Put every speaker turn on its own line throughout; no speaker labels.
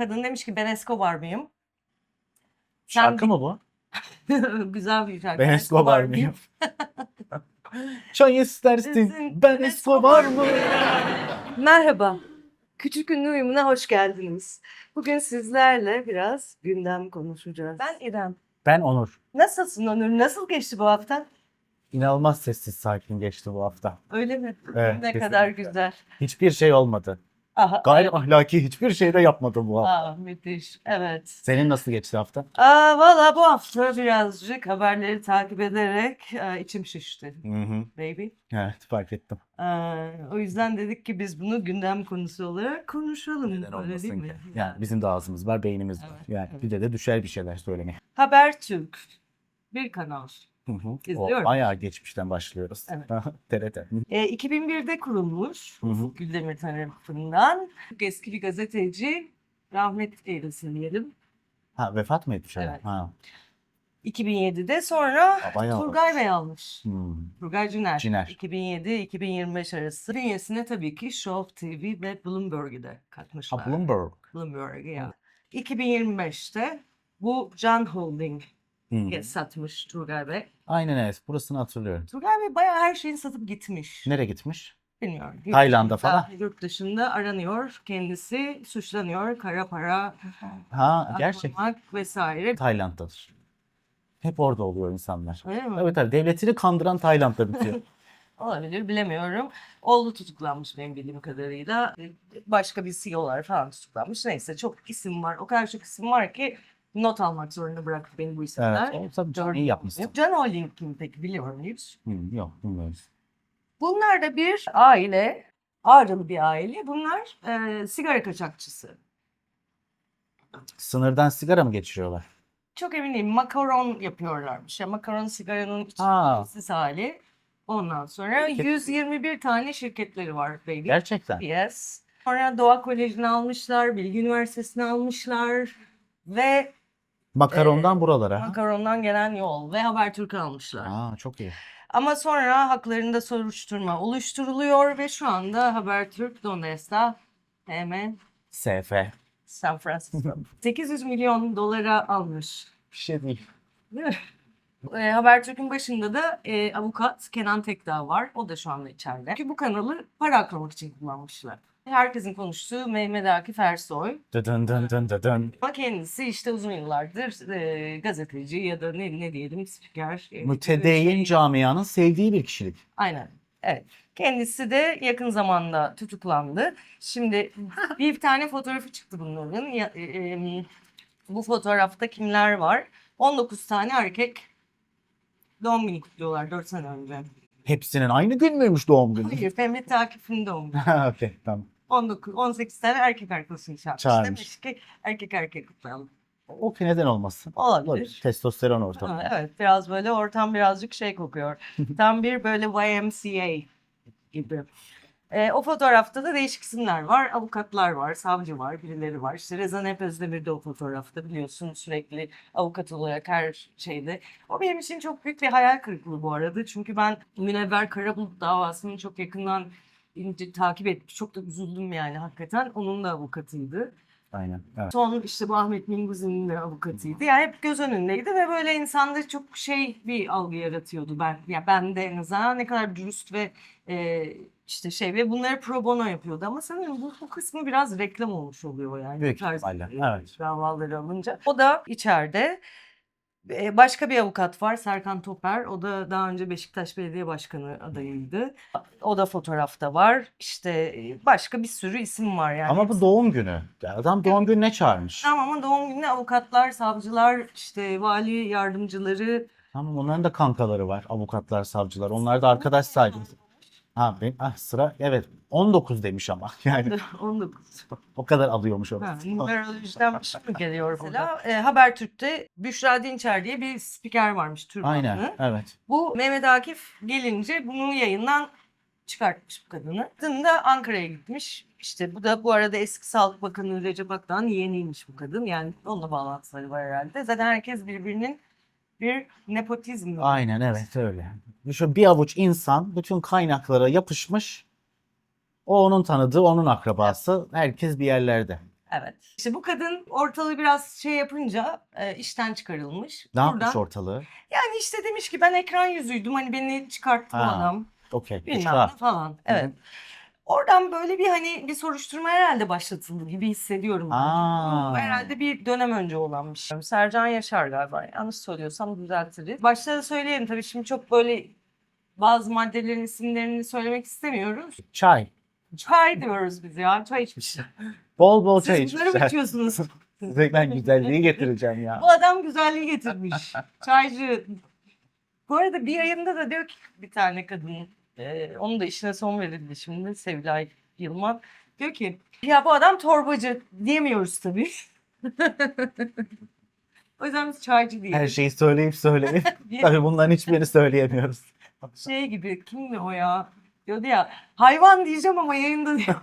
Kadın demiş ki ben Escobar mıyım? Sen
Şarkı mı bu?
Güzel bir şarkı.
Ben Escobar mıyım? Çay istersin.
Sizin-
Ben Escobar mı?
Merhaba. Küçük Ünlü Uyumu'na hoş geldiniz. Bugün sizlerle biraz gündem konuşacağız. Ben İrem.
Ben Onur.
Nasılsın Onur? Nasıl geçti bu hafta?
İnanılmaz sessiz sakin geçti bu hafta.
Öyle mi?
Evet,
ne
kesinlikle.
kadar güzel.
Hiçbir şey olmadı.
Aha.
Gayri ahlaki hiçbir şey de yapmadım bu hafta.
Aa, müthiş. Evet.
Senin nasıl geçti hafta?
Aa, valla bu hafta birazcık haberleri takip ederek e, içim şişti.
Hı hı.
Baby.
Evet fark ettim.
Aa, o yüzden dedik ki biz bunu gündem konusu olarak konuşalım.
Neden olmasın
değil
ki?
mi?
Yani bizim de ağzımız var, beynimiz var.
Evet,
Yani
evet.
bir de de düşer bir şeyler söylemeye.
Habertürk. Bir kanal.
Hı hı. O
İzliyorum.
bayağı geçmişten başlıyoruz.
Evet.
TRT.
E, 2001'de kurulmuş.
Hı hı.
Güldemir tarafından. Eski bir gazeteci. Rahmet eylesin diyelim.
Ha vefat mı etmiş?
Evet.
Ha.
2007'de sonra
Aa, bayağı
Turgay. Bey almış.
Hmm.
Turgay Ciner.
Ciner.
2007-2025 arası. Bünyesine tabii ki Show TV ve Bloomberg'i de katmışlar.
Ha Bloomberg.
Bloomberg ya. 2025'te bu Can Holding
Hmm.
satmış Turgay Bey.
Aynen evet. Burasını hatırlıyorum.
Turgay Bey bayağı her şeyini satıp gitmiş.
Nereye gitmiş?
Bilmiyorum. Yurt
Tayland'a
dışında-
falan?
Yurt dışında aranıyor. Kendisi suçlanıyor. Kara para,
Ha gerçek.
aklamak vesaire.
Tayland'dadır. Hep orada oluyor insanlar.
Öyle mi?
Evet tabii devletini kandıran Tayland'da bitiyor.
Olabilir bilemiyorum. Oğlu tutuklanmış benim bildiğim kadarıyla. Başka bir CEO'lar falan tutuklanmış. Neyse çok isim var. O kadar çok isim var ki not almak zorunda bıraktı beni bu isimler.
evet. O tabii
Gördüm.
iyi yapmışsın.
Can Holding kim peki biliyor muyuz?
Hmm, yok bilmiyoruz.
Bunlar da bir aile, Ağrılı bir aile. Bunlar e, sigara kaçakçısı.
Sınırdan sigara mı geçiriyorlar?
Çok emin değilim. Makaron yapıyorlarmış. Ya makaron sigaranın
Ha.
içsiz hali. Ondan sonra
Şirket-
121 tane şirketleri var baby.
Gerçekten.
Yes. Sonra Doğa Koleji'ni almışlar, Bilgi Üniversitesi'ni almışlar ve
Makarondan buralara.
Makaron'dan gelen yol ve Habertürk'ü almışlar.
Aa çok iyi.
Ama sonra haklarında soruşturma oluşturuluyor ve şu anda Habertürk donde está? Hemen
SF.
San Francisco. 800 milyon dolara almış.
Bir şey değil.
Değil mi? E, Habertürk'ün başında da e, avukat Kenan Tekdağ var. O da şu anda içeride. Çünkü bu kanalı para aklamak için kullanmışlar. Herkesin konuştuğu Mehmet Akif Ersoy.
Dıdın dın dın dıdın.
Ama kendisi işte uzun yıllardır e, gazeteci ya da ne, ne diyelim spiker. e,
Mütedeyyin
şey-
camyanın sevdiği bir kişilik.
Aynen. Evet. Kendisi de yakın zamanda tutuklandı. Şimdi bir tane fotoğrafı çıktı bunların. Ya- e, e, bu fotoğrafta kimler var? 19 tane erkek doğum günü kutluyorlar 4 sene önce.
Hepsinin aynı gün müymüş doğum günü?
Hayır, Femre Takip'in doğum günü.
Ha, Okey tamam.
19, 18 tane erkek arkadaşını çağırmış.
Çağırmış.
Demiş ki erkek erkek kutlayalım.
O ki neden olmasın?
Olabilir.
Testosteron ortamı.
Ha, evet biraz böyle ortam birazcık şey kokuyor. Tam bir böyle YMCA gibi. Ee, o fotoğrafta da değişik isimler var. Avukatlar var, savcı var, birileri var. İşte Rezan Hep Özdemir de o fotoğrafta biliyorsun sürekli avukat olarak her şeyde. O benim için çok büyük bir hayal kırıklığı bu arada. Çünkü ben Münevver Karabulut davasını çok yakından ince takip ettim. Çok da üzüldüm yani hakikaten. Onun da avukatıydı.
Aynen. Evet.
Son işte bu Ahmet Minguzi'nin de avukatıydı. Yani hep göz önündeydi ve böyle insanda çok şey bir algı yaratıyordu ben. Ya ben de en azından ne kadar dürüst ve e, işte şey ve bunları pro bono yapıyordu ama sanırım bu, bu kısmı biraz reklam olmuş oluyor yani.
Büyük ihtimalle,
e,
evet.
Davaları alınca. O da içeride. Başka bir avukat var Serkan Toper. O da daha önce Beşiktaş Belediye Başkanı adayıydı. O da fotoğrafta var. İşte başka bir sürü isim var yani.
Ama bu doğum günü. Adam doğum gününe çağırmış.
Tamam ama doğum gününe avukatlar, savcılar, işte vali yardımcıları.
Tamam onların da kankaları var. Avukatlar, savcılar. Onlar da arkadaş saygısı. Ha ben ah, sıra evet 19 demiş ama. Yani
19.
o kadar alıyormuş o.
Ha, numerolojiden bir şey mi geliyor mesela? E, Habertürk'te Büşra Dinçer diye bir spiker varmış Türkmenli.
Aynen evet.
Bu Mehmet Akif gelince bunu yayından çıkartmış bu kadını. Kadın da Ankara'ya gitmiş. İşte bu da bu arada eski Sağlık Bakanı Recep Akdağ'ın yeğeniymiş bu kadın. Yani onunla bağlantıları var herhalde. Zaten herkes birbirinin bir nepotizm.
Aynen evet öyle. Şu bir avuç insan bütün kaynaklara yapışmış. O onun tanıdığı, onun akrabası. Herkes bir yerlerde.
Evet. İşte bu kadın ortalığı biraz şey yapınca e, işten çıkarılmış.
Ne yapmış
Buradan-
ortalığı?
Yani işte demiş ki ben ekran yüzüydüm hani beni çıkarttı bu
Ha,
adam.
Okey.
Bilmem ne falan. Evet. Oradan böyle bir hani bir soruşturma herhalde başlatıldı gibi hissediyorum.
Aa.
Bu herhalde bir dönem önce olan bir şey. Sercan Yaşar galiba. Yanlış söylüyorsam düzeltiriz. Başta da söyleyelim tabii şimdi çok böyle bazı maddelerin isimlerini söylemek istemiyoruz.
Çay.
Çay diyoruz biz ya. Çay içmişler.
Bol bol çay
Siz bunları
içmişler.
içiyorsunuz?
Size ben güzelliği getireceğim ya.
Bu adam güzelliği getirmiş. Çaycı. Bu arada bir yayında da diyor ki bir tane kadın, e, onun da işine son verildi şimdi Sevilay Yılmaz. Diyor ki ya bu adam torbacı diyemiyoruz tabii. o yüzden biz çaycı diyelim.
Her şeyi söyleyip söyleyip. Tabii bunların hiçbirini söyleyemiyoruz.
şey gibi kimdi o ya? Diyordu ya hayvan diyeceğim ama yayında diyor.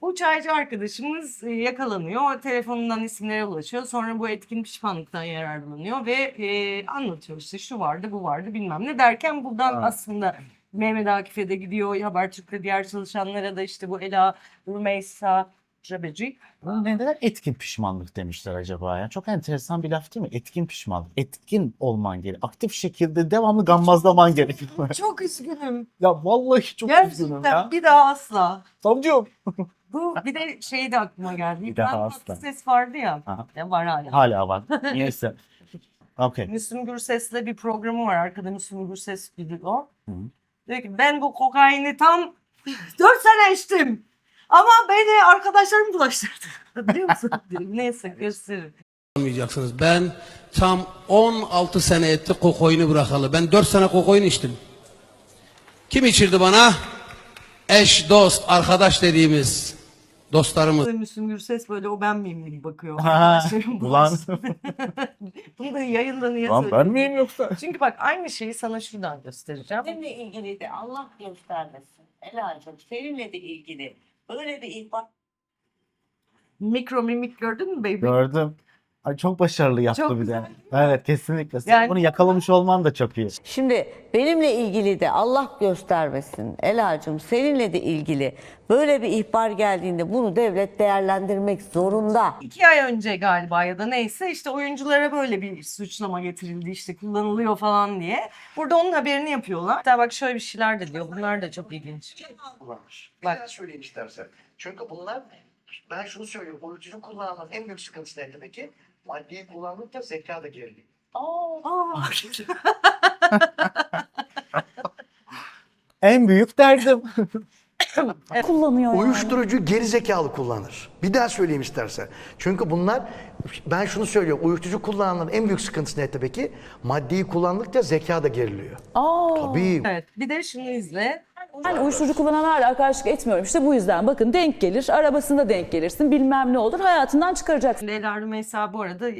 Bu çaycı arkadaşımız e, yakalanıyor. Telefonundan isimlere ulaşıyor. Sonra bu etkin pişmanlıktan yararlanıyor ve e, anlatıyor işte şu vardı bu vardı bilmem ne derken buradan
Ha.
aslında Mehmet Akif'e de gidiyor. Habertürk'te diğer çalışanlara da işte bu Ela Rümeysa Cabeci.
Bunu neden etkin pişmanlık demişler acaba ya? Çok enteresan bir laf değil mi? Etkin pişmanlık. Etkin olman gerek. Aktif şekilde devamlı gammazlaman gerekiyor.
Çok üzgünüm.
ya vallahi çok üzgünüm
Gerçekten
ya.
bir daha asla.
Savcım.
Bu bir de şey de aklıma geldi.
Bir daha
İbrahim
asla.
Tatlıses vardı ya.
Aha.
Ya var hala.
Hala var. Neyse. Okey.
Müslüm Gürses'le bir programı var. Arkada Müslüm Gürses gidiyor.
Hı.
Diyor ki ben bu kokaini tam 4 sene içtim. Ama beni arkadaşlarım bulaştırdı. Biliyor musun? Diyor. Neyse gösteririm.
Anlamayacaksınız. Ben tam 16 sene etti kokoyunu bırakalı. Ben 4 sene kokoyun içtim. Kim içirdi bana? Eş, dost, arkadaş dediğimiz dostlarımız.
Müslüm Gürses böyle o ben miyim gibi bakıyor.
Ha,
Arkadaşlarım
ulan.
Bunu da yayında niye
Lan ben
söylüyorum?
miyim yoksa?
Çünkü bak aynı şeyi sana şuradan göstereceğim.
Seninle ilgili de Allah göstermesin. Ela'cığım seninle de ilgili böyle bir ihbar
Mikro mimik gördün mü baby?
Gördüm. Ay çok başarılı yaptı
Çok
bir de.
güzel.
Evet kesinlikle. Sen
Yani-
bunu yakalamış olman da çok iyi.
Şimdi benimle ilgili de Allah göstermesin. Ela'cığım seninle de ilgili böyle bir ihbar geldiğinde bunu devlet değerlendirmek zorunda.
İki ay önce galiba ya da neyse işte oyunculara böyle bir suçlama getirildi işte kullanılıyor falan diye. Burada onun haberini yapıyorlar. Hatta bak şöyle bir şeyler de diyor. Bunlar da çok ilginç.
kullanmış.
Bak.
Bak. söyleyeyim istersen. Çünkü bunlar ben şunu söylüyorum. Uyuşturucu kullanmanın en büyük sıkıntısı ne demek ki? Maddeyi kullandıkça zeka da geriliyor.
Aa,
En büyük derdim.
kullanıyor.
Uyuşturucu geri zekalı kullanır. Bir daha söyleyeyim istersen. Çünkü bunlar ben şunu söylüyorum. Uyuşturucu kullananların en büyük sıkıntısı ne tabii ki? Maddeyi kullandıkça zeka da geriliyor.
Aa,
Tabii.
evet. Bir de şunu izle.
Ben uyuşturucu kullananlarla arkadaşlık etmiyorum. İşte bu yüzden bakın denk gelir, arabasında denk gelirsin, bilmem ne olur. Hayatından çıkaracaksın.
Leyla Rümeysa bu arada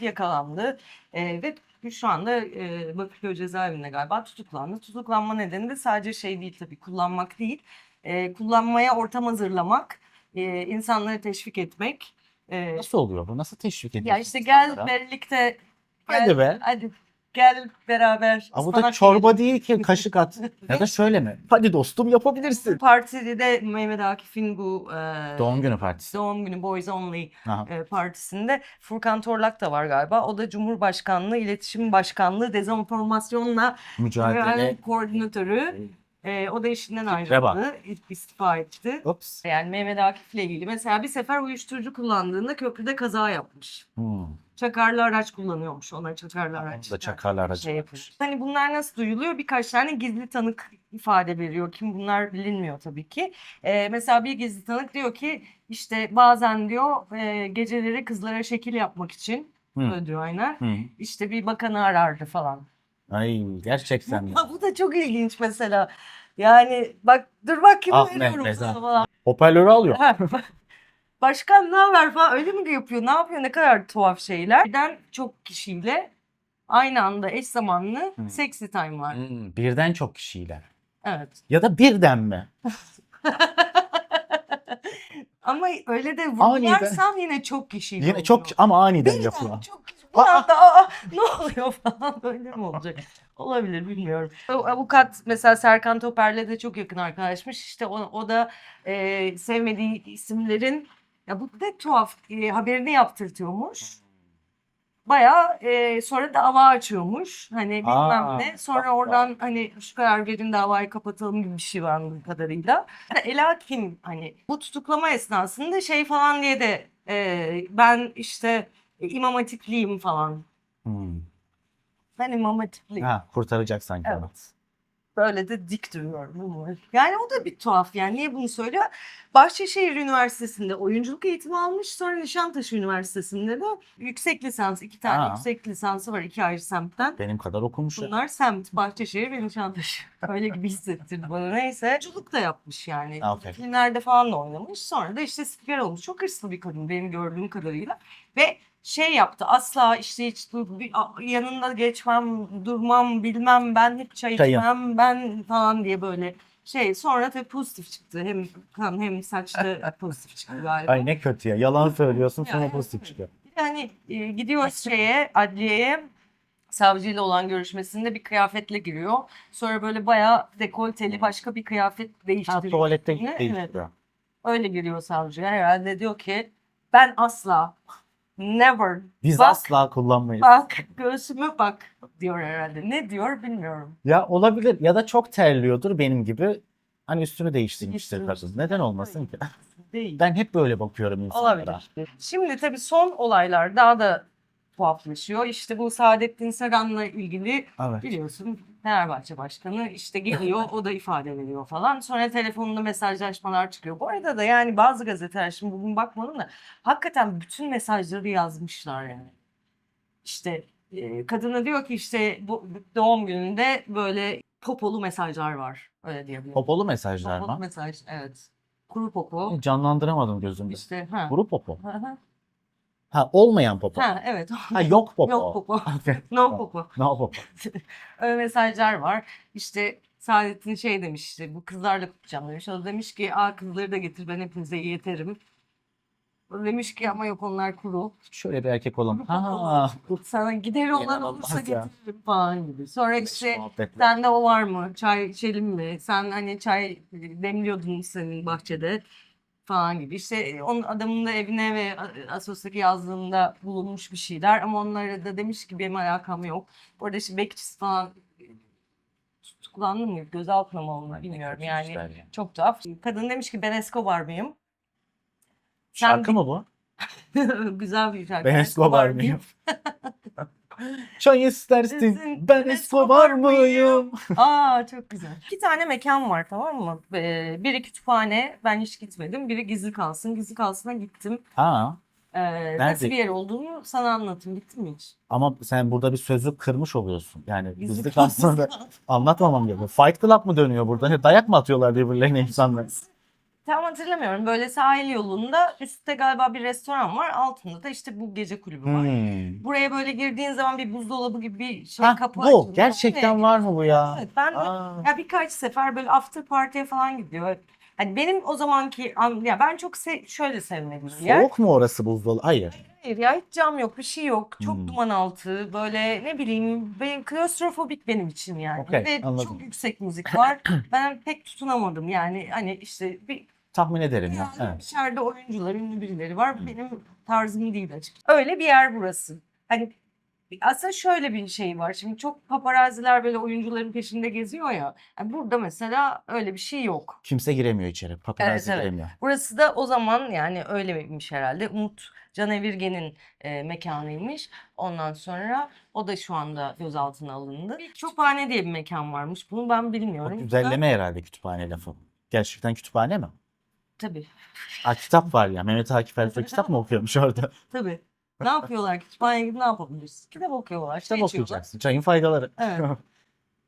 yakalandı. Ee, ve şu anda e, Bakırköy cezaevinde galiba tutuklandı. Tutuklanma nedeni de sadece şey değil tabii kullanmak değil. Ee, kullanmaya ortam hazırlamak, e, insanları teşvik etmek. E,
Nasıl oluyor bu? Nasıl teşvik ediyorsun?
Ya işte gel
insanlara?
birlikte.
Hadi
gel-
be.
Hadi gel beraber.
Aa, bu da
ıspanak
çorba
yiyelim.
değil ki kaşık at. ya da şöyle mi? Hadi dostum yapabilirsin.
Partide de Mehmet Akif'in bu e,
Doğum günü partisi.
doğum günü Boys Only
Aha.
e, partisinde Furkan Torlak da var galiba. O da Cumhurbaşkanlığı İletişim Başkanlığı Dezenformasyonla
Mücadele.
Koordinatörü. E, o da işinden
Fikre bak.
ayrıldı. istifa etti.
Ops.
Yani Mehmet Akif'le ilgili mesela bir sefer uyuşturucu kullandığında köprüde kaza yapmış.
Hmm.
Çakarlı araç kullanıyormuş. Ona çakarlı araç.
Da çakarlı aracı
şey yapıyor. Hani bunlar nasıl duyuluyor? Birkaç tane gizli tanık ifade veriyor. Kim bunlar bilinmiyor tabii ki. Ee, mesela bir gizli tanık diyor ki işte bazen diyor e, geceleri kızlara şekil yapmak için
Hı.
diyor aynen.
Hı.
İşte bir bakanı arardı falan.
Ay gerçekten mi?
Bu da çok ilginç mesela. Yani bak dur bak kimi
Ah,
veriyorum
Mehmet,
sana falan.
Hoparlörü alıyor.
Ha, Başkan ne haber falan öyle mi yapıyor? Ne yapıyor? Ne kadar tuhaf şeyler. Birden çok kişiyle aynı anda eş zamanlı
Hı.
sexy time var.
Hmm, birden çok kişiyle.
Evet.
Ya da birden mi?
Ama öyle de vurgularsam yine çok kişiyle
Yine çok
oluyor.
ama aniden
Birden
yapılan.
Çok kişi. Bir anda aa, ne oluyor falan böyle mi olacak? Olabilir bilmiyorum. Avukat mesela Serkan Toper'le de çok yakın arkadaşmış. İşte o, o da e, sevmediği isimlerin Ya bu da tuhaf. E, haberini yaptırtıyormuş. Bayağı e, sonra dava açıyormuş. Hani bilmem
Aa,
ne. Sonra oradan hani şu kadar verin davayı kapatalım gibi bir şey var anladığım kadarıyla. Ela kim hani bu tutuklama esnasında şey falan diye de e, ben işte e, imam hatipliyim falan.
Hmm.
Ben imam hatipliyim.
Ha, kurtaracak sanki onu.
Böyle de dik duruyorum. Yani o da bir tuhaf yani. Niye bunu söylüyor? Bahçeşehir Üniversitesi'nde oyunculuk eğitimi almış. Sonra Nişantaşı Üniversitesi'nde de yüksek lisans. iki tane
Aa.
yüksek lisansı var iki ayrı semtten.
Benim kadar okumuş. ya.
Bunlar semt, Bahçeşehir ve Nişantaşı. Öyle gibi hissettirdi bana. Neyse. Oyunculuk da yapmış yani.
Okey.
Filmlerde falan da oynamış. Sonra da işte spiker olmuş. Çok hırslı bir kadın benim gördüğüm kadarıyla. Ve şey yaptı asla işte hiç dur- yanında geçmem, durmam, bilmem ben hep çay
Çayım.
içmem ben falan diye böyle şey. Sonra tabii pozitif çıktı. Hem kan hem saçta pozitif çıktı galiba.
Ay ne kötü ya. Yalan söylüyorsun sonra
Ya,
pozitif çıkıyor.
Bir de hani e, gidiyor şeye adliyeye savcıyla olan görüşmesinde bir kıyafetle giriyor. Sonra böyle bayağı dekolteli başka bir kıyafet
Ha,
değiştiriyor.
tuvalette.
Evet.
değiştiriyor.
Öyle giriyor savcıya herhalde diyor ki ben asla never
Biz
bak,
asla kullanmayız.
bak göğsüme bak diyor herhalde. Ne diyor bilmiyorum.
Ya olabilir ya da çok terliyordur benim gibi. Hani üstünü değiştirmiştir
Değiştirmiş.
kadın. Neden olmasın ki?
Değil.
Ben hep böyle bakıyorum insanlara.
Olabilir. Şimdi tabii son olaylar daha da tuhaflaşıyor. İşte bu Saadettin Saran'la ilgili
Evet.
biliyorsun Fenerbahçe Başkanı işte geliyor o da ifade veriyor falan. Sonra telefonunda mesajlaşmalar çıkıyor. Bu arada da yani bazı gazeteler şimdi bugün bakmadım da hakikaten bütün mesajları yazmışlar yani. İşte e, kadına diyor ki işte bu doğum gününde böyle popolu mesajlar var. Öyle diyebilirim.
Popolu mesajlar
Popolu
mı?
mesaj evet. Kuru popo.
Canlandıramadım gözümde.
İşte ha.
Kuru popo.
Hı hı.
Ha olmayan popo.
Ha evet.
Ha yok popo.
Yok popo.
Okey.
No popo.
No popo.
Öyle mesajlar var. İşte Saadettin şey demiş işte bu kızlarla kutlayacağım demiş. O demiş ki aa kızları da getir ben hepinize yeterim. O demiş ki ama yok onlar kuru.
Şöyle bir erkek olan. Ha.
Sana gider olan olursa
ya.
getiririm falan gibi. Sonra işte sende o var mı? Çay içelim mi? Sen hani çay demliyordun senin bahçede falan gibi. İşte onun adamın da evine ve Asos'taki yazlığında bulunmuş bir şeyler ama onlara da demiş ki benim alakam yok. Bu arada işte bekçisi falan tutuklandı mı? Gözaltına mı onlar bilmiyorum yani.
Yani.
Çok tuhaf. Kadın demiş ki ben Escobar mıyım? Sen
Şarkı mı bu?
Güzel bir şarkı.
Ben Escobar mıyım? Çay istersin. Ben Escobar mıyım?
Aa çok güzel. İki tane mekan var tamam mı? Ee, biri kütüphane. Ben hiç gitmedim. Biri gizli kalsın. Gizli kalsına gittim.
Ha.
Ee, nasıl bir yer olduğunu sana anlatayım. Gittin mi hiç?
Ama sen burada bir sözü kırmış oluyorsun. Yani
Gizli kalsın.
kalsın anlatmamam gerekiyor. Fight Club mı dönüyor burada? Dayak mı atıyorlar birbirlerine insanlar?
Tam hatırlamıyorum. Böyle sahil yolunda üstte galiba bir restoran var. Altında da işte bu gece kulübü var.
Hmm.
Buraya böyle girdiğin zaman bir buzdolabı gibi bir şey
Ha,
kapı
bu.
açılıyor.
Gerçekten var mı bu ya?
Evet ben de
Aa.
ya birkaç sefer böyle after party'ye falan gidiyor. Hani benim o zamanki an- ya ben çok se- şöyle sevmedim bir yer.
Soğuk mu orası buzdolabı? Hayır.
Hayır ya hiç cam yok bir şey yok. Çok
Hmm.
duman altı böyle ne bileyim benim klostrofobik benim için yani.
Okey,
Ve
anladım.
çok yüksek müzik var. ben pek tutunamadım yani hani işte bir
Tahmin ederim ya.
yani
Evet.
içeride oyuncular, ünlü birileri var. Benim tarzım değil açıkçası. Öyle bir yer burası. Hani aslında şöyle bir şey var. Şimdi çok paparaziler böyle oyuncuların peşinde geziyor ya. Yani burada mesela öyle bir şey yok.
Kimse giremiyor içeri. Paparazzi
Evet, evet.
giremiyor.
Burası da o zaman yani öyleymiş herhalde. Umut Canevirgen'in e, mekanıymış. Ondan sonra o da şu anda gözaltına alındı. Kütüphane diye bir mekan varmış. Bunu ben
O
bilmiyorum.
güzelleme herhalde kütüphane lafı. Gerçekten kütüphane mi?
Tabii.
Ha, kitap var ya. Mehmet Akif Ersoy kitap mı okuyormuş orada?
Tabii. Ne yapıyorlar? Kütüphaneye gidip ne yapabiliriz? Kitap okuyorlar.
Kitap
içiyorlar.
okuyacaksın. Çayın faydaları.
Evet.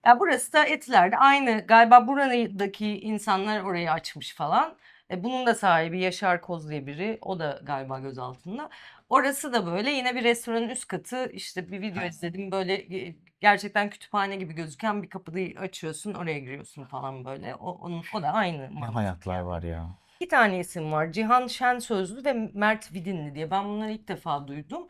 Ya burası da Etiler'de aynı galiba buradaki insanlar orayı açmış falan. E, bunun da sahibi Yaşar Koz diye biri. O da galiba gözaltında. Orası da böyle yine bir restoranın üst katı. İşte bir video izledim böyle e, gerçekten kütüphane gibi gözüken bir kapıyı açıyorsun oraya giriyorsun falan böyle. O, onun, o da aynı.
Ne
mantık.
hayatlar var ya.
İki tane isim var. Cihan Şen Sözlü ve Mert Vidinli diye. Ben bunları ilk defa duydum.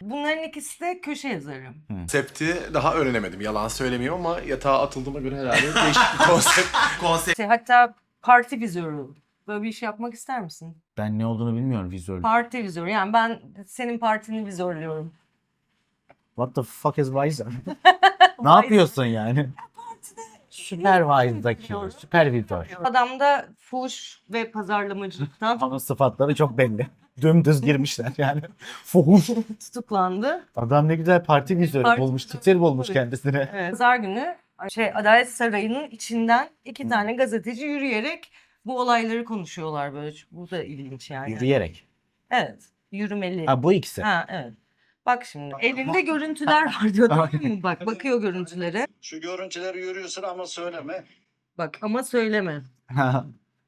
Bunların ikisi de köşe yazarı.
Konsepti daha öğrenemedim. Yalan söylemeyeyim ama yatağa atıldığıma göre herhalde değişik bir konsept. konsept
İşte hatta parti vizörü Böyle bir iş yapmak ister misin?
Ben ne olduğunu bilmiyorum vizör.
Parti vizörü. Yani ben senin partini vizörlüyorum.
What the fuck is Wiser? ne yapıyorsun yani? Supervisor'daki süpervizör.
Adamda fuş ve pazarlamacılıktan
Onun sıfatları çok belli. Dümdüz girmişler yani. Fuhuş.
tutuklandı.
Adam ne güzel parti vizörü
Parti
bulmuş.
vizörü
Titir bulmuş
bulmuş.
kendisine.
Evet. Pazar günü şey Adalet Sarayı'nın içinden iki tane gazeteci yürüyerek bu olayları konuşuyorlar böyle. Bu da ilginç yani.
Yürüyerek.
Evet. Yürümeli.
Ha bu ikisi.
Ha evet. Bak şimdi elinde görüntüler var diyor tamam mı? Bak bakıyor görüntülere.
Şu görüntüleri görüyorsun ama söyleme.
Bak ama söyleme.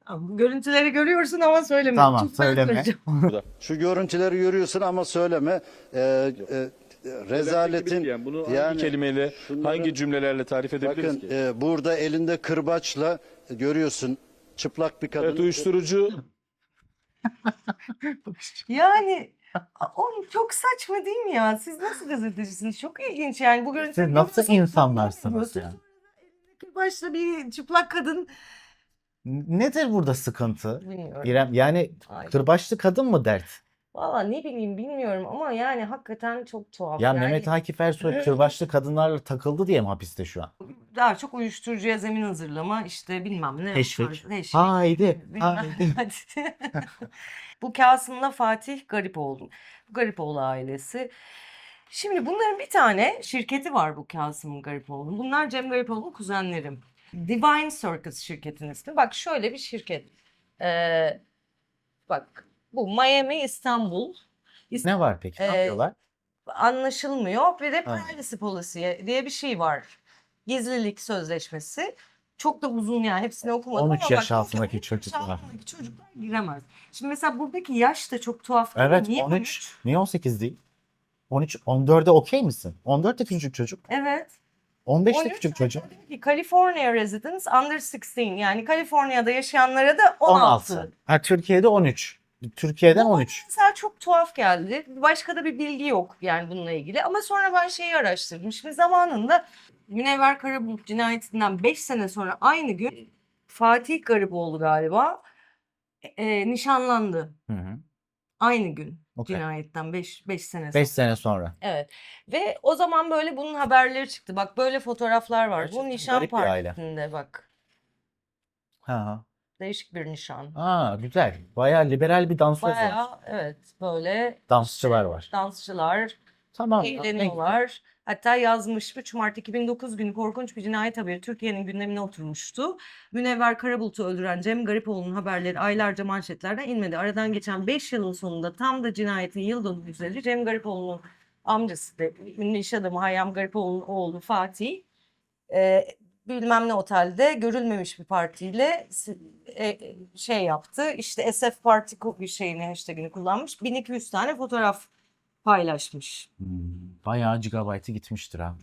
Ama Görüntüleri görüyorsun ama söyleme.
Tamam,
Çünkü ben
söyleme.
söyleyeceğim.
Şu görüntüleri görüyorsun ama söyleme. Ee, e, rezaletin
yani bunu hangi
yani
kelimeyle,
şunları-
hangi cümlelerle tarif edebiliriz
bakın
ki?
e, burada elinde kırbaçla görüyorsun çıplak bir kadın.
Evet uyuşturucu
Yani oğlum çok saçma değil mi ya? Siz nasıl gazetecisiniz? Çok ilginç yani bu görüntüleri
Siz nasıl insanlarsınız ya?
Başta bir çıplak kadın.
Nedir burada sıkıntı?
Bilmiyorum.
İrem yani
Ay.
kırbaçlı kadın mı dert?
Valla ne bileyim bilmiyorum ama yani hakikaten çok tuhaf.
Ya
yani
Mehmet Akif Ersoy kırbaçlı kadınlarla takıldı diye mi hapiste şu an?
daha çok uyuşturucuya zemin hazırlama işte bilmem ne.
Teşvik.
teşvik.
Haydi.
Bilmem-
Haydi.
Bu Kasım'la Fatih Garipoğlu. Garipoğlu ailesi. Şimdi bunların bir tane şirketi var bu Kasım Garipoğlu'nun. Bunlar Cem Garipoğlu'nun kuzenlerim. Divine Circus şirketinin ismi. Bak şöyle bir şirket. Ee, bak bu Miami, İstanbul.
Ne var peki? Ne
Ee,
yapıyorlar?
Anlaşılmıyor. Bir de
Ha.
privacy policy diye bir şey var. Gizlilik sözleşmesi. Çok da uzun yani hepsini okumadım
13
ama
yaş
bak,
altındaki
13
çocuklar.
altındaki çocuklar giremez. Şimdi mesela buradaki yaş da çok tuhaf. değil mi?
Evet
Niye
13. Niye 18 değil? 13, 14'e okey misin? 14 de küçük çocuk.
Evet.
15 de
13
küçük çocuk.
Diyor ki California residents under 16 yani Kaliforniya'da yaşayanlara da 16.
16. Ha, Türkiye'de 13. Türkiye'den
Bu
13.
Mesela çok tuhaf geldi. Başka da bir bilgi yok yani bununla ilgili. Ama sonra ben şeyi araştırdım. Şimdi zamanında Münevver Karabulut cinayetinden 5 sene sonra aynı gün Fatih Garipoğlu galiba e, nişanlandı.
Hı hı.
Aynı gün
Okey.
cinayetten 5 5 sene sonra.
5 sene sonra.
Evet. Ve o zaman böyle bunun haberleri çıktı. Bak böyle fotoğraflar var. Bu nişan partisinde bak.
Ha.
Değişik bir nişan.
Aa güzel. Bayağı liberal bir dansöz var.
Bayağı evet böyle
Dansçılar var.
dansçılar
Tamam.
eğleniyorlar. Hatta yazmış 3 Mart 2009 günü korkunç bir cinayet haberi Türkiye'nin gündemine oturmuştu. Münevver Karabulut'u öldüren Cem Garipoğlu'nun haberleri aylarca manşetlerden inmedi. Aradan geçen 5 yılın sonunda tam da cinayetin yıl dönümü üzeri Cem Garipoğlu'nun amcası da ünlü iş adamı Hayyam Garipoğlu'nun oğlu Fatih e, bilmem ne otelde görülmemiş bir partiyle s- e, şey yaptı. İşte SF Parti bir şeyini hashtagini kullanmış. 1200 tane fotoğraf paylaşmış.
Hmm, bayağı gigabaytı gitmiştir ha.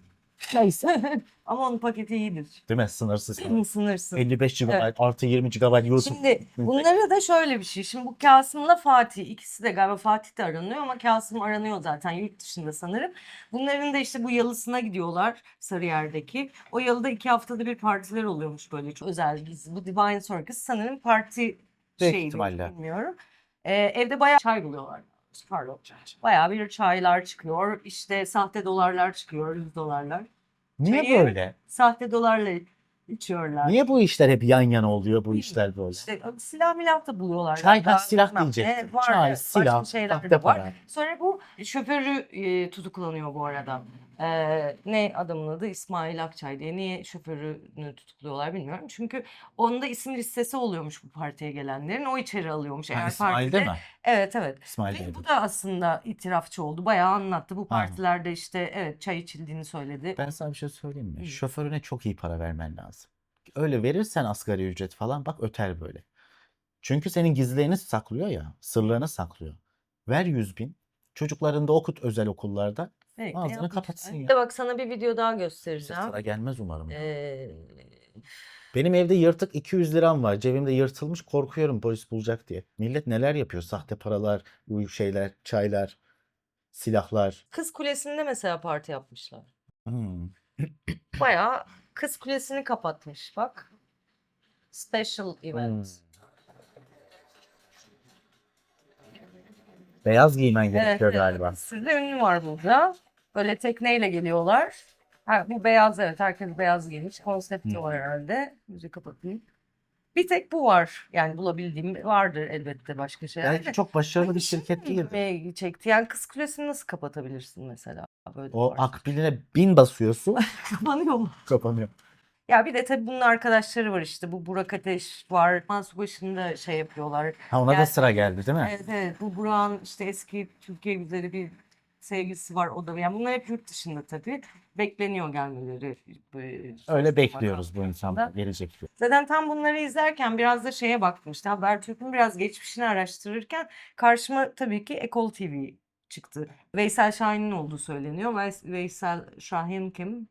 Neyse. Ama onun paketi iyidir.
Değil mi? Sınırsız.
Sınırsız.
55 GB
Evet.
artı 20 GB YouTube.
Şimdi bunlara da şöyle bir şey. Şimdi bu Kasım'la Fatih ikisi de galiba Fatih de aranıyor ama Kasım aranıyor zaten yurt dışında sanırım. Bunların da işte bu yalısına gidiyorlar Sarıyer'deki. O yalıda iki haftada bir partiler oluyormuş böyle çok özel gizli. Bu Divine Circus sanırım parti
Büyük
şeyi
ihtimalle.
bilmiyorum. Ee, evde bayağı çay buluyorlar. Pardon. Bayağı bir çaylar çıkıyor. İşte sahte dolarlar çıkıyor. 100 dolarlar.
Niye
Çayı-
böyle?
Sahte dolarla içiyorlar.
Niye bu işler hep yan yana oluyor bu işler böyle?
İşte silah milah da buluyorlar.
Çay ha silah diyecektim.
Var,
Çay,
evet,
silah,
başka şeyler
sahte
de var.
para.
Sonra bu şoförü e, tutuklanıyor bu arada. Ee, ne adamın adı İsmail Akçay diye. Niye şoförünü tutukluyorlar bilmiyorum. Çünkü onda isim listesi oluyormuş bu partiye gelenlerin. O içeri alıyormuş.
Ha,
Eğer
İsmail'de
partide-
mi?
Evet evet.
İsmail
Ve bu da aslında itirafçı oldu. Bayağı anlattı. Bu partilerde işte evet çay içildiğini söyledi.
Ben sana bir şey söyleyeyim mi?
Hı.
Şoförüne çok iyi para vermen lazım. Öyle verirsen asgari ücret falan bak öter böyle. Çünkü senin gizlerini saklıyor ya, sırlarını saklıyor. Ver 100 bin, çocuklarını da okut özel okullarda.
Evet,
Ağzını kapatsın ya.
Bir de bak sana bir video daha göstereceğim.
sıra gelmez umarım.
Ee,
Benim evde yırtık 200 liram var. Cebimde yırtılmış korkuyorum polis bulacak diye. Millet neler yapıyor? Sahte paralar, şeyler, çaylar, silahlar.
Kız Kulesi'nde mesela parti yapmışlar.
Hmm.
Bayağı Kız Kulesi'ni kapatmış bak. Special event.
Beyaz giymen gerekiyor
evet.
galiba.
Bir sürü de ünlü var burada. Böyle tekneyle geliyorlar. Ha, bu beyaz evet herkes beyaz giymiş. Konsepti var herhalde. Müziği kapatayım. Bir tek bu var. Yani bulabildiğim vardır elbette başka şeyler.
Belki
de.
çok başarılı bir şirket değil.
ilgimi çekti. Yani kız kulesini nasıl kapatabilirsin mesela? Böyle
O
var.
akbiline bin basıyorsun
kapanıyor mu?
kapanıyor.
Ya bir de tabii bunun arkadaşları var işte. Bu Burak Ateş var. Masu başında şey yapıyorlar.
Ha ona da
Yani-
sıra geldi değil mi?
Evet evet. Bu Burak'ın işte eski Türkiye güzeli bir sevgilisi var o da. Yani bunlar hep yurt dışında tabii. Bekleniyor gelmeleri.
Öyle bekliyoruz bu insanlar gelecek diyor.
Zaten tam bunları izlerken biraz da şeye baktım işte Habertürk'ün biraz geçmişini araştırırken karşıma tabii ki Ekol TV çıktı. Veysel Şahin'in olduğu söyleniyor. Veys- Veysel Şahin kim?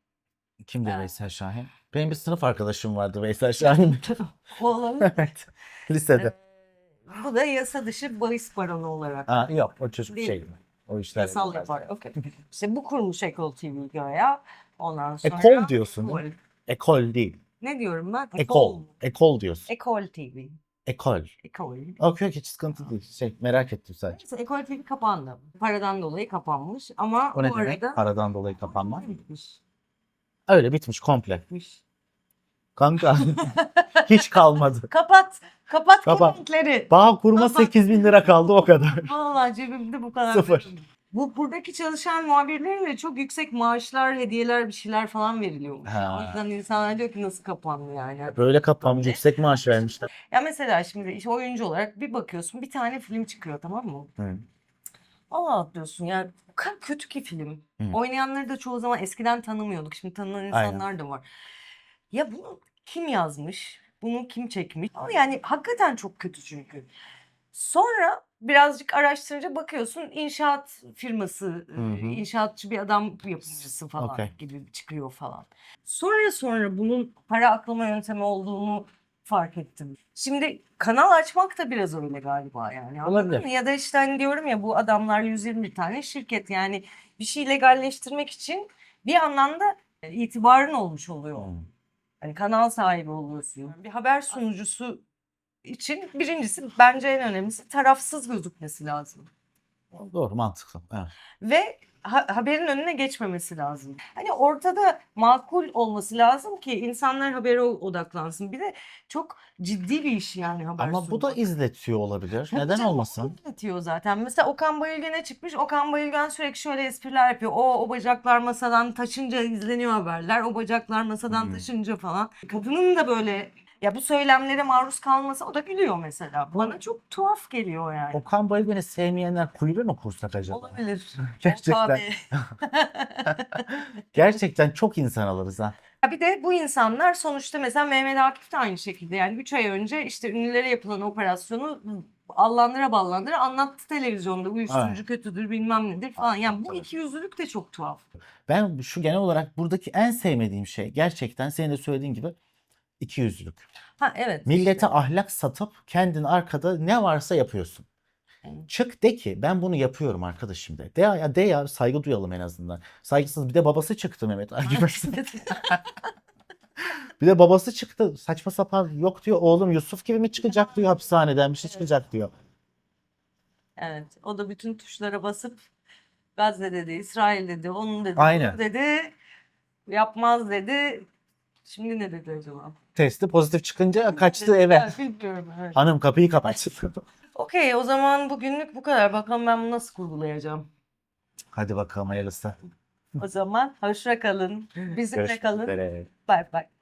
Kimdi
Evet.
Veysel Şahin? Benim bir sınıf arkadaşım vardı Veysel Şahin.
O olabilir.
evet. Lisede.
Ee, Bu da yasa dışı bahis baronu olarak.
Ha, yok o çocuk
Değil.
şey. O işler.
Yasal yapar. Okey. İşte bu kurmuş Ekol TV göya. Ondan sonra...
Ekol diyorsun değil mi?
Ekol.
Değil.
Ne diyorum ben?
Ekol. Ekol diyorsun.
Ekol TV.
Ekol.
Ekol.
Okey okey sıkıntı değil. Şey merak ettim sadece.
Neyse, Ekol TV kapandı. Paradan dolayı kapanmış ama
O ne
bu
demek?
arada
Paradan dolayı kapanma.
bitmiş.
Öyle bitmiş komple.
bitmiş.
Kanka hiç kalmadı.
Kapat. Kapat
Kapat.
komentleri.
Bağ kurma
Kapat.
8 bin lira kaldı o kadar.
Vallahi cebimde bu kadar.
Sıfır.
Bu buradaki çalışan muhabirlere de çok yüksek maaşlar, hediyeler, bir şeyler falan veriliyormuş.
Ha.
O yüzden insanlar diyor ki nasıl kapandı yani.
Böyle kapanmış yüksek maaş vermişler.
Ya mesela şimdi işte oyuncu olarak bir bakıyorsun bir tane film çıkıyor tamam mı?
Hı.
Allah diyorsun ya bu kadar kötü ki film.
Hı.
Oynayanları da çoğu zaman eskiden tanımıyorduk. Şimdi tanınan insanlar da var. Ya bunu kim yazmış? Bunu kim çekmiş? Ama yani hakikaten çok kötü çünkü. Sonra birazcık araştırınca bakıyorsun inşaat firması,
Hı hı.
e, inşaatçı bir adam yapımcısı falan
Okey.
gibi çıkıyor falan. Sonra sonra bunun para aklama yöntemi olduğunu fark ettim. Şimdi kanal açmak da biraz öyle galiba yani.
Olabilir.
Ya da işte hani diyorum ya bu adamlar 120 tane şirket yani bir şey legalleştirmek için bir anlamda e, itibarın olmuş oluyor.
Hmm.
Hani kanal sahibi oluyorsun. Bir haber sunucusu için birincisi bence en önemlisi tarafsız gözükmesi lazım.
Doğru mantıklı. Evet.
Ve ha- haberin önüne geçmemesi lazım. Hani ortada makul olması lazım ki insanlar habere odaklansın. Bir de çok ciddi bir iş yani haber
Ama bu da
sunmak.
izletiyor olabilir. Neden olmasın?
izletiyor zaten. Mesela Okan Bayülgen'e çıkmış. Okan Bayülgen sürekli şöyle espriler yapıyor. O, o bacaklar masadan taşınca izleniyor haberler. O bacaklar masadan taşınca falan. Kadının da böyle ya bu söylemlere maruz kalması o da gülüyor mesela. Bana çok tuhaf geliyor yani.
Okan Bayülgen'i sevmeyenler kulübe mi kursak acaba?
Olabilir.
Gerçekten. Gerçekten çok insan alırız ha.
Ya bir de bu insanlar sonuçta mesela Mehmet Akif de aynı şekilde yani 3 ay önce işte ünlülere yapılan operasyonu allandıra ballandıra anlattı televizyonda uyuşturucu
Evet.
kötüdür bilmem nedir falan. Yani bu iki yüzlülük de çok tuhaf.
Ben şu genel olarak buradaki en sevmediğim şey gerçekten senin de söylediğin gibi ikiyüzlülük.
Ha evet.
Millete
işte.
ahlak satıp kendin arkada ne varsa yapıyorsun.
Evet.
Çık de ki ben bunu yapıyorum arkadaşım de. De ya, de ya saygı duyalım en azından. Saygısız bir de babası çıktı Mehmet Akif. bir de babası çıktı saçma sapan yok diyor oğlum Yusuf gibi mi çıkacak diyor hapishaneden bir şey çıkacak diyor.
Evet. O da bütün tuşlara basıp Gazze dedi, İsrail dedi, onun dedi,
Aynen.
dedi. Yapmaz dedi. Şimdi ne dedi acaba?
Testi pozitif çıkınca kaçtı eve.
Bilmiyorum. Evet.
Hanım kapıyı kapat.
Okey o zaman bugünlük bu kadar. Bakalım ben bunu nasıl kurgulayacağım.
Hadi bakalım hayırlısı.
O zaman hoşça kalın. Bizimle
Görüşmek
kalın.
üzere.
Bye bye.